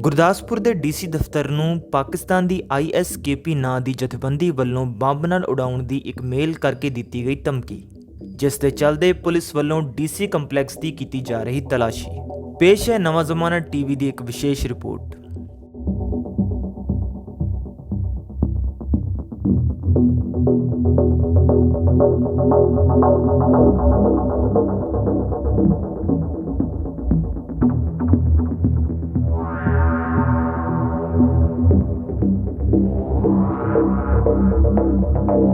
ਗੁਰਦਾਸਪੁਰ ਦੇ ਡੀਸੀ ਦਫ਼ਤਰ ਨੂੰ ਪਾਕਿਸਤਾਨ ਦੀ ਆਈਐਸਕੇਪੀ ਨਾਂ ਦੀ ਜਥੇਬੰਦੀ ਵੱਲੋਂ ਬੰਬ ਨਾਲ ਉਡਾਉਣ ਦੀ ਇੱਕ ਮੇਲ ਕਰਕੇ ਦਿੱਤੀ ਗਈ ਧਮਕੀ, ਜਿਸ ਦੇ ਚੱਲਦੇ ਪੁਲਿਸ ਵੱਲੋਂ ਡੀਸੀ ਕੰਪਲੈਕਸ ਦੀ ਕੀਤੀ ਜਾ ਰਹੀ ਤਲਾਸ਼ੀ। ਪੇਸ਼ ਹੈ ਨਵਾਂ ਜ਼ਮਾਨਾ ਟੀਵੀ ਦੀ ਇੱਕ ਵਿਸ਼ੇਸ਼ ਰਿਪੋਰਟ। Oh,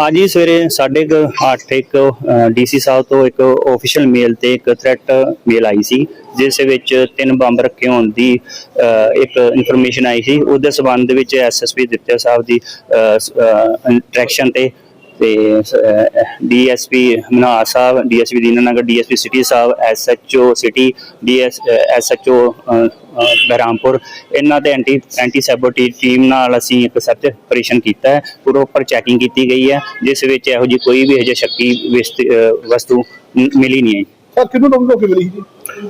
ਹਾਂਜੀ, ਸਵੇਰੇ ਸਾਢੇ ਕੁ ਅੱਠ ਇੱਕ ਡੀਸੀ ਸਾਹਿਬ ਤੋਂ ਇੱਕ ਆਫੀਸ਼ੀਅਲ ਮੇਲ ਤੇ ਇੱਕ ਥ੍ਰੈਟ ਮੇਲ ਆਈ ਸੀ, ਜਿਸ ਵਿੱਚ ਤਿੰਨ ਬੰਬ ਰੱਖੇ ਹੋਣ ਦੀ ਇੱਕ ਇਨਫੋਰਮੇਸ਼ਨ ਆਈ ਸੀ। ਉਹਦੇ ਸਬੰਧ ਦੇ ਵਿੱਚ ਐਸਐਸਪੀ ਦਿੱਤਿਆ ਸਾਹਿਬ ਦੀ ਇੰਟਰੈਕਸ਼ਨ ਤੇ ਤੇ ਡੀਐਸਪੀ ਮਨਾਰ ਸਾਹਿਬ, ਡੀਐਸਪੀ ਦੀਨਾਨਗਰ, ਡੀਐਸਪੀ ਸਿਟੀ ਸਾਹਿਬ, SHO city, DS SHO Bahrampur, ਇਹਨਾਂ 'ਤੇ ਐਂਟੀ ਐਂਟੀ ਸੈਬੋਟੀ ਟੀਮ ਨਾਲ ਅਸੀਂ ਇੱਕ ਸਰਚ ਆਪਰੇਸ਼ਨ ਕੀਤਾ ਹੈ। ਪ੍ਰੋਪਰ ਚੈਕਿੰਗ ਕੀਤੀ ਗਈ ਹੈ, ਜਿਸ ਵਿੱਚ ਇਹੋ ਜਿਹੀ ਕੋਈ ਵੀ ਹਜੇ ਸ਼ੱਕੀ ਵਿਸਤ- ਅਹ, ਵਸਤੂ ਮਿਲੀ ਨਹੀਂ ਹੈ। ਸਰ ਕਿਹਨੂੰ ਨੰਬਰ ਹੋ ਮਿਲੀ ਜੀ?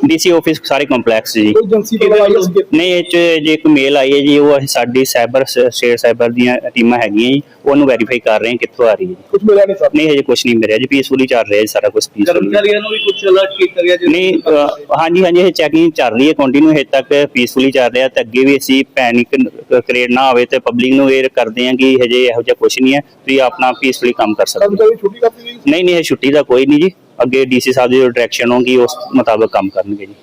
ਡੀਸੀ ਆਫਿਸ ਸਾਰੇ ਕੰਪਲੈਕਸ ਜੀ। ਕੋਈ ਏਜੰਸੀ ਤੋਂ ਆਈ ਸੀ? ਨਹੀਂ ਇਹ 'ਚ ਜੇ ਇੱਕ ਮੇਲ ਆਈ ਹੈ ਜੀ ਉਹ ਅਸੀਂ ਸਾਡੀ ਸਾਈਬਰ ਸ਼ੇਅਰ ਸਾਈਬਰ ਦੀਆਂ ਟੀਮਾਂ ਹੈਗੀਆਂ ਜੀ ਉਹਨੂੰ ਵੈਰੀਫਾਈ ਕਰ ਰਹੇ ਹਾਂ ਕਿੱਥੋਂ ਆ ਰਹੀ ਹੈ ਜੀ। ਕੁਝ ਮਿਲਿਆ ਨਹੀਂ ਸਰ? ਨਹੀਂ ਹਜੇ ਕੁਝ ਨਹੀਂ ਮਿਲਿਆ ਜੀ ਪੀਸਫੁਲੀ ਚੱਲ ਰਿਹਾ ਜੀ ਸਾਰਾ ਕੁਝ ਪੀਸਫੁਲੀ ਕਰਮਚਾਰੀਆਂ ਨੂੰ ਵੀ ਕੁਝ ਅਲਰਟ ਕੀਤਾ ਗਿਆ ਜਿਸ ਨਹੀਂ ਹਾਂਜੀ ਹਾਂਜੀ ਇਹ ਚੈਕਿੰਗ ਚੱਲ ਰਹੀ ਹੈ ਕੰਟੀਨਿਊ ਹਜੇ ਤੱਕ ਪੀਸਫੁਲੀ ਚੱਲ ਰਿਹਾ ਤੇ ਅੱਗੇ ਵੀ ਅਸੀਂ ਪੈਨਿਕ ਕ੍ਰੀਏਟ ਨਾ ਹੋਵੇ ਤੇ ਪਬਲਿਕ ਨੂੰ ਇਹ ਕਰਦੇ ਹਾਂ ਕਿ ਹਜੇ ਇਹੋ ਜਿਹਾ ਕੁਝ ਨਹੀਂ ਹੈ ਤੁਸੀਂ ਆਪਣਾ ਪੀਸਫੁਲੀ ਕੰਮ ਕਰ ਸਕਦੇ ਹੋ। ਕਰਮਚਾਰੀ ਛੁੱਟੀ ਕਰਤੀ ਗਈ ਨਹੀਂ ਨਹੀਂ ਇਹ ਛੁੱਟੀ ਦਾ ਕੋਈ ਨਹੀਂ ਜੀ। ਅੱਗੇ ਡੀਸੀ ਸਾਹਿਬ ਦੀ ਡਾਇਰੈਕਸ਼ਨ ਹੋਗੀ ਉਸ ਮੁਤਾਬਕ ਕੰਮ ਕਰਨਗੇ ਜੀ।